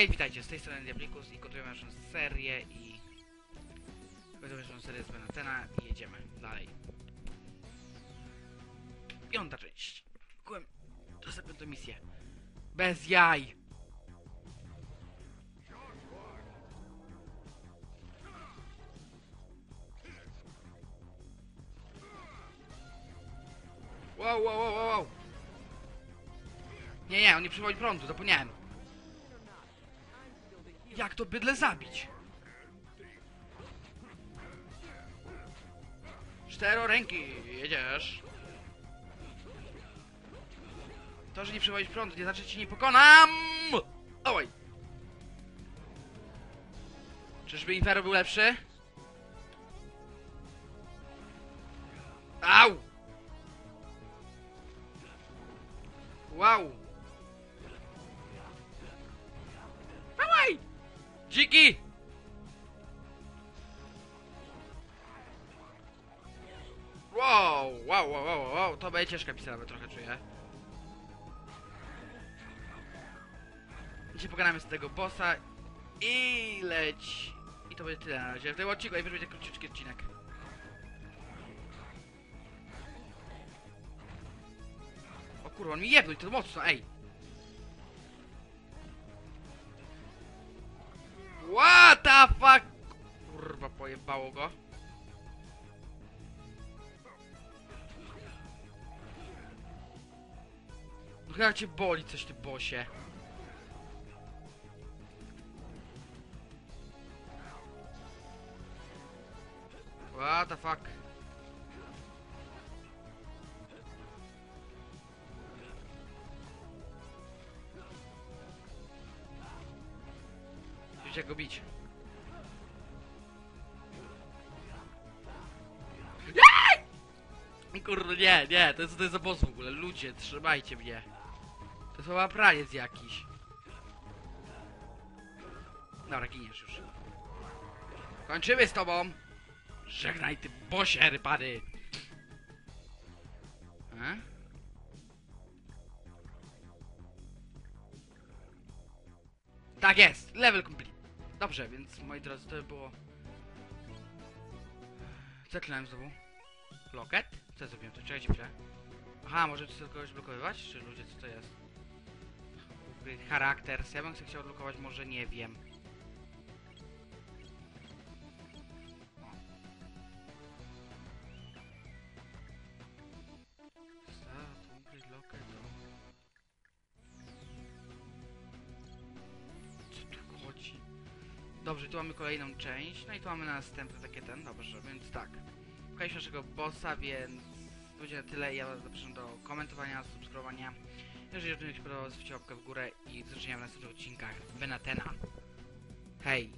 Hej, witajcie, z tej strony Diablikus i kontynuujemy naszą serię i... Kontynuujemy naszą serię z Benatena i jedziemy dalej. Piąta część. Kułem następną misję. Bez jaj! Wow, wow, wow, wow! Nie, nie, on nie przywodzi prądu, zapomniałem. Jak to bydle zabić? Czteroręki, jedziesz. To, że nie przywozisz prądu, nie znaczy, że ci nie pokonam! Oj! Czyżby Infero był lepszy? Au! Wow! Dziki! Wow, wow, wow, wow, wow, to będzie ciężka pisana, bo trochę czuję. Dzisiaj pogadamy z tego bossa i leć. I to będzie tyle na razie. W tym odcinku i będzie króciutki odcinek. O kurwa, on mi jebnął to mocno, ej! What the fuck? Kurwa, pojebało go. No chyba cię boli coś, ty bosie. What the fuck? Wiesz jak go bić. Kurde, nie, nie, to jest, to jest boss w ogóle. Ludzie, trzymajcie mnie. To jest chyba praniec jakiś. Dobra, giniesz już. Kończymy z tobą! Żegnaj ty bosie, rypary! E? Tak jest! Level complete. Dobrze, więc moi drodzy, to było... Co znowu? Locket? Co ja zrobiłem? To czekajcie chwilę. Aha, może chcę kogoś blokowywać? Czy ludzie, co to jest? Charakter. Ja bym chciał odblokować, może nie wiem. Dobrze, tu mamy kolejną część, no i tu mamy następny takie ten, dobrze, więc tak. Pokażę naszego bossa, więc to będzie na tyle. Ja was zapraszam do komentowania, subskrybowania. Jeżeli odcinek się podobał, zostawcie łapkę w górę i do zobaczenia w następnych odcinkach Benatena. Hej!